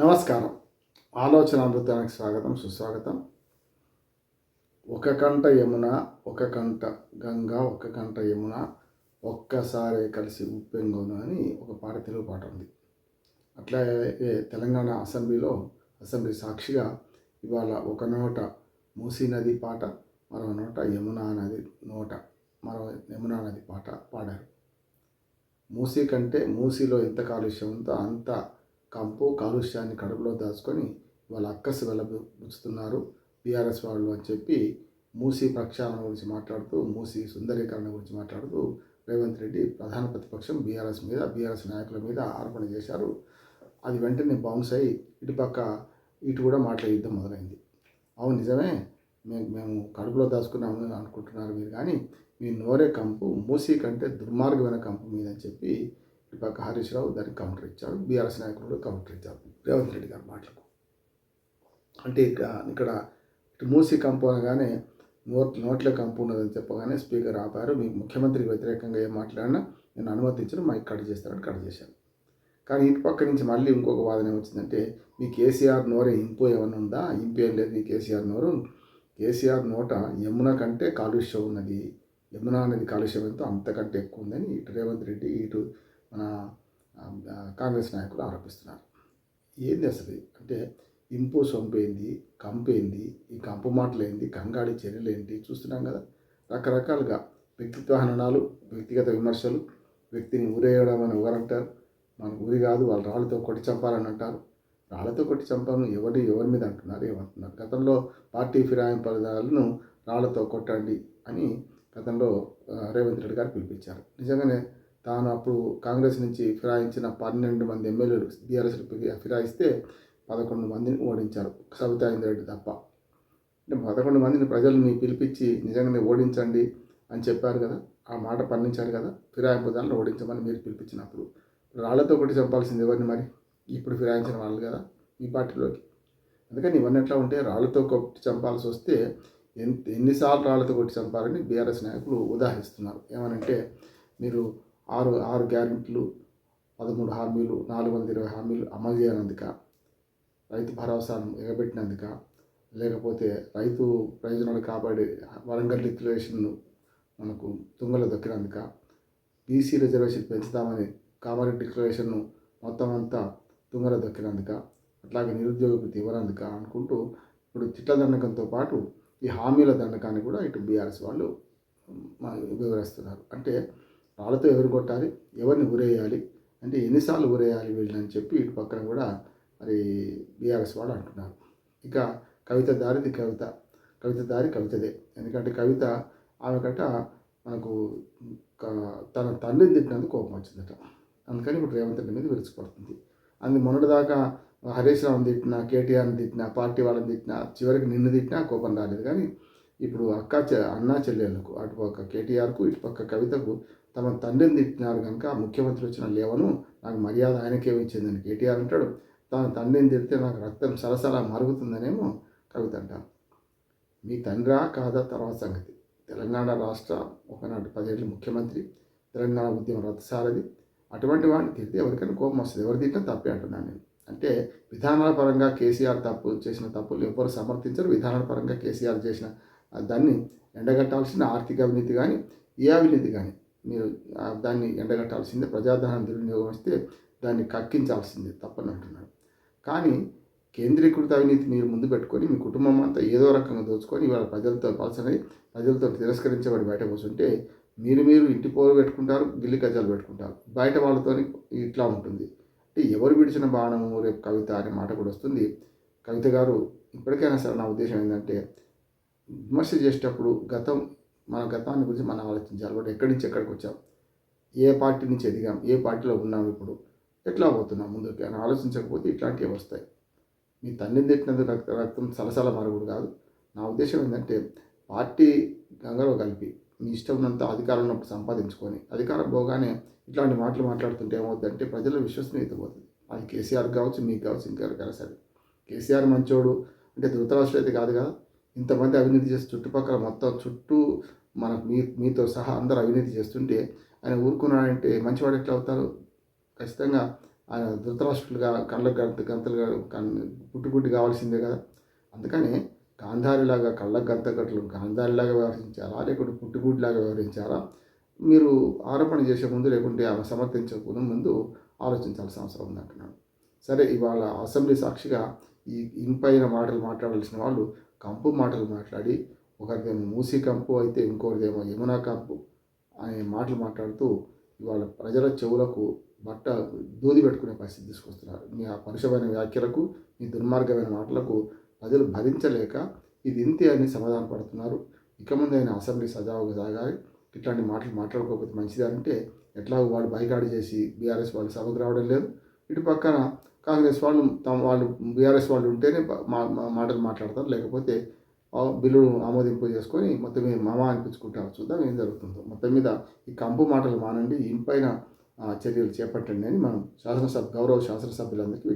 నమస్కారం. ఆలోచన అమృతానికి స్వాగతం సుస్వాగతం. ఒక కంట యమున ఒక కంట గంగా ఒక కంట యమున ఒక్కసారి కలిసి ఉప్పెంగోను అని ఒక పాట తెలుగు పాట ఉంది. అట్లాగే తెలంగాణ అసెంబ్లీలో అసెంబ్లీ సాక్షిగా ఇవాళ ఒక నోట మూసీ నది పాట మరో నోట యమునా నది నోట మరో యమునా నది పాట పాడారు. మూసీ కంటే మూసీలో ఎంత కాలుష్యం ఉందో అంత కంపు కాలుష్యాన్ని కడుపులో దాచుకొని వాళ్ళ అక్కసు వెళ్ళబుచ్చుతున్నారు బీఆర్ఎస్ వాళ్ళు అని చెప్పి మూసీ ప్రక్షాళన గురించి మాట్లాడుతూ మూసీ సుందరీకరణ గురించి మాట్లాడుతూ రేవంత్ రెడ్డి ప్రధాన ప్రతిపక్షం బీఆర్ఎస్ మీద బీఆర్ఎస్ నాయకుల మీద ఆరోపణ చేశారు. అది వెంటనే బౌన్స్ అయ్యి ఇటుపక్క ఇటు కూడా మాటల యుద్ధం మొదలైంది. అవును నిజమే. మేము మేము కడుపులో దాచుకున్నామని అనుకుంటున్నారు మీరు కానీ మీ నోరే కంపు మూసీ కంటే దుర్మార్గమైన కంపు మీద అని చెప్పి ఇటుపక్క హరీష్ రావు దానికి కౌంటర్ ఇచ్చారు. బీఆర్ఎస్ నాయకులు కూడా కౌంటర్ ఇచ్చారు. రేవంత్ రెడ్డి గారి మాటలకు. అంటే ఇక ఇక్కడ ఇటు మూసి కంపు అనగానే నోట్ నోట్ల కంపు ఉన్నదని చెప్పగానే స్పీకర్ ఆపారు. మీ ముఖ్యమంత్రికి వ్యతిరేకంగా ఏం మాట్లాడినా నేను అనుమతించను మైక్ కట్ చేస్తారని కట్ చేశాను కానీ ఇటు పక్క నుంచి మళ్ళీ ఇంకొక వాదన ఏమొచ్చిందంటే మీ కేసీఆర్ నోరే ఇంపు ఏమైనా ఉందా? ఇంపు ఏం లేదు మీ కేసీఆర్ నోరు. కేసీఆర్ నోట యమున కంటే కాలుష్యం ఉన్నది. యమున అనేది కాలుష్యం ఎంతో అంతకంటే ఎక్కువ ఉందని ఇటు రేవంత్ రెడ్డి ఇటు మన కాంగ్రెస్ నాయకులు ఆరోపిస్తున్నారు. ఏంది అసలు? అంటే ఇంపు సొంపేంది కంపేంది ఈ కంపు మాటలేంది కంగాడి చర్యలు ఏంటి చూస్తున్నాం కదా. రకరకాలుగా వ్యక్తిత్వ హననాలు వ్యక్తిగత విమర్శలు వ్యక్తిని ఊరేయడం అని ఒకరంటారు మన ఊరి కాదు వాళ్ళు రాళ్ళతో కొట్టి చంపాలని అంటారు. రాళ్ళతో కొట్టి చంపాలని ఎవరి ఎవరి మీద అంటున్నారు? ఏమంటున్నారు? గతంలో పార్టీ ఫిరాయింపుదారులను రాళ్ళతో కొట్టండి అని గతంలో రేవంత్ రెడ్డి గారు పిలిపించారు. నిజంగానే తాను అప్పుడు కాంగ్రెస్ నుంచి ఫిరాయించిన పన్నెండు మంది ఎమ్మెల్యేలు బీఆర్ఎస్ ఫిరాయిస్తే పదకొండు మందిని ఓడించారు. సబితా ఇంద్రెడ్డి తప్ప. అంటే పదకొండు మందిని ప్రజల్ని పిలిపించి నిజంగానే ఓడించండి అని చెప్పారు కదా ఆ మాట పండించారు కదా ఫిరాయింపుదారులను ఓడించమని మీరు పిలిపించినప్పుడు. రాళ్ళతో ఒకటి చంపాల్సింది ఎవరిని మరి? ఇప్పుడు ఫిరాయించిన వాళ్ళు కదా ఈ పార్టీలోకి. అందుకని ఇవన్నీ ఎట్లా ఉంటే రాళ్ళతో కొట్టి చంపాల్సి వస్తే ఎన్ని ఎన్నిసార్లు రాళ్ళతో కొట్టి చంపాలని బీఆర్ఎస్ నాయకులు ఉదాహరిస్తున్నారు. ఏమనంటే మీరు ఆరు ఆరు గ్యారెంటీలు పదమూడు హామీలు నాలుగు వందల ఇరవై హామీలు అమలు చేయనందుక రైతు భరోసాను ఎగబెట్టినందుక లేకపోతే రైతు ప్రయోజనాలు కాపాడే వరంగల్ డిక్లరేషన్ను మనకు తుంగలో దొక్కినందుక బీసీ రిజర్వేషన్ పెంచుతామని కామారెడ్డి డిక్లరేషన్ను మొత్తం అంతా తుంగలో దొక్కినందుక అట్లాగే నిరుద్యోగ వృత్తి ఇవ్వనందుక అనుకుంటూ ఇప్పుడు చిట్ల దండకంతో పాటు ఈ హామీల దండకాన్ని కూడా ఇటు బీఆర్ఎస్ వాళ్ళు వివరిస్తున్నారు. అంటే వాళ్ళతో ఎవరు కొట్టాలి ఎవరిని ఊరేయాలి అంటే ఎన్నిసార్లు ఊరేయాలి వీళ్ళని చెప్పి ఇటు పక్కన కూడా మరి బీఆర్ఎస్ వాళ్ళు అంటున్నారు. ఇక కవిత దారిది కవిత కవిత దారి కవితదే. ఎందుకంటే కవిత ఆమె కట్ట మనకు తన తండ్రిని తిట్టినందుకు కోపం వచ్చిందట. అందుకని ఇప్పుడు రేవంత్ రెడ్డి మీద విరుచుకుపడుతుంది. అందు మొన్నటిదాకా హరీష్ రావుని తిట్టినా కేటీఆర్ని తిట్టినా పార్టీ వాళ్ళని తిట్టినా చివరికి నిన్ను తిట్టినా కోపం రాలేదు. కానీ ఇప్పుడు అక్క చె అన్నా చెల్లెళ్ళకు అటుపక్క కేటీఆర్కు ఇటుపక్క కవితకు తమ తండ్రిని తిట్టినారు కనుక ముఖ్యమంత్రి వచ్చిన లేవను నాకు మర్యాద ఆయనకే ఇచ్చిందని కేటీఆర్ అంటాడు. తన తండ్రిని తిడితే నాకు రక్తం సరసరా మరుగుతుందనేమో కవిత అంటారు. మీ తండ్రా కాదా తర్వాత సంగతి. తెలంగాణ రాష్ట్ర ఒకనాటి పదేళ్ళు ముఖ్యమంత్రి తెలంగాణ ఉద్యమం రథసారది అటువంటి వాడిని తిడితే ఎవరికైనా కోపం వస్తుంది. ఎవరు తిట్టినా తప్పే అంటున్నాను నేను. అంటే విధానాల పరంగా కేసీఆర్ తప్పు చేసిన తప్పులు ఎవరు సమర్థించరు. విధానాల పరంగా కేసీఆర్ చేసిన దాన్ని ఎండగట్టాల్సిన ఆర్థిక అవినీతి కానీ ఏ అవినీతి కానీ మీరు దాన్ని ఎండగట్టాల్సిందే ప్రజాధనాన్ని దుర్వినియోగం వస్తే దాన్ని కక్కించాల్సిందే తప్పని అంటున్నాడు కానీ కేంద్రీకృత అవినీతి మీరు ముందు పెట్టుకొని మీ కుటుంబం అంతా ఏదో రకంగా దోచుకొని ఇవాళ ప్రజలతో పలసనై ప్రజలతో తిరస్కరించబడి బయట కూర్చుంటే మీరు మీరు ఇంటి పోరు పెట్టుకుంటారు గిల్లి కజ్జాలు పెట్టుకుంటారు. బయట వాళ్ళతో ఇట్లా ఉంటుంది. అంటే ఎవరు విడిచిన బాణము రేపు కవిత అనే మాట కూడా వస్తుంది. కవిత గారు ఇప్పటికైనా సరే నా ఉద్దేశం ఏంటంటే విమర్శ చేసేటప్పుడు గతం మన గతాన్ని గురించి మనం ఆలోచించాలి. కూడా ఎక్కడి నుంచి ఎక్కడికి వచ్చాం? ఏ పార్టీ నుంచి ఎదిగాం? ఏ పార్టీలో ఉన్నాం ఇప్పుడు? ఎట్లా పోతున్నాం ముందుకు అని ఆలోచించకపోతే ఇట్లాంటివి వస్తాయి మీ తండ్రిని తిట్టినందుకు రక్త రక్తం సలసల మరుగుడు కాదు. నా ఉద్దేశం ఏంటంటే పార్టీ గంగలో కలిపి మీ ఇష్టం ఉన్నంత అధికారం ఉన్నప్పుడు సంపాదించుకొని అధికారం పోగానే ఇట్లాంటి మాటలు మాట్లాడుతుంటే ఏమవుతుందంటే ప్రజల విశ్వసనీయత పోతుంది అది కేసీఆర్ కావచ్చు మీకు కావచ్చు ఇంకెవరికైనా సరే. కేసీఆర్ మంచోడు అంటే ధృతరాష్ట్రం అయితే కాదు కదా? ఇంతమంది అవినీతి చేసి చుట్టుపక్కల మొత్తం చుట్టూ మన మీ మీతో సహా అందరూ అవినీతి చేస్తుంటే ఆయన ఊరుకున్నాడంటే మంచివాడు ఎట్లా అవుతారు? ఖచ్చితంగా ఆయన ధృతరాష్ట్రులుగా కళ్ళ గంత గంతలుగా పుట్టుకుంటి కావాల్సిందే కదా. అందుకని గాంధారిలాగా కళ్ళ గంతగట్లు గాంధారిలాగా వ్యవహరించారా? లేకుంటే పుట్టుగుడిలాగా వ్యవహరించారా? మీరు ఆరోపణ చేసే ముందు లేకుంటే ఆమె సమర్థించకుండా ముందు ఆలోచించాల్సిన అవసరం ఉంది అంటున్నాడు సరే ఇవాళ అసెంబ్లీ సాక్షిగా ఈ ఇంపైన మాటలు మాట్లాడాల్సిన వాళ్ళు కంపు మాటలు మాట్లాడి ఒకరిదేమో మూసి కంపు అయితే ఇంకొకరిదేమో యమునా కంపు అనే మాటలు మాట్లాడుతూ ఇవాళ ప్రజల చెవులకు బట్ట దూది పెట్టుకునే పరిస్థితి తీసుకొస్తున్నారు. మీ ఆ పరుషమైన వ్యాఖ్యలకు మీ దుర్మార్గమైన మాటలకు ప్రజలు భరించలేక ఇది ఇంతే అని సమాధాన పడుతున్నారు. ఇక ముందు ఆయన అసెంబ్లీ సజావుగా సాగాలి. ఇట్లాంటి మాటలు మాట్లాడుకోకపోతే మంచిది అంటే ఎట్లాగో వాళ్ళు బైకాడు చేసి బీఆర్ఎస్ వాళ్ళు సభకు రావడం లేదు. ఇటు పక్కన కాంగ్రెస్ వాళ్ళు తమ వాళ్ళు బీఆర్ఎస్ వాళ్ళు ఉంటేనే మా మాటలు మాట్లాడతారు. లేకపోతే బిల్లును ఆమోదింపు చేసుకొని మొత్తం మీద మామ అనిపించుకుంటారు చూద్దాం ఏం జరుగుతుందో. మొత్తం మీద ఈ కంపు మాటలు మానండి. ఇంపైన చర్యలు చేపట్టండి అని మనం శాసనసభ గౌరవ శాసనసభ్యులందరికీ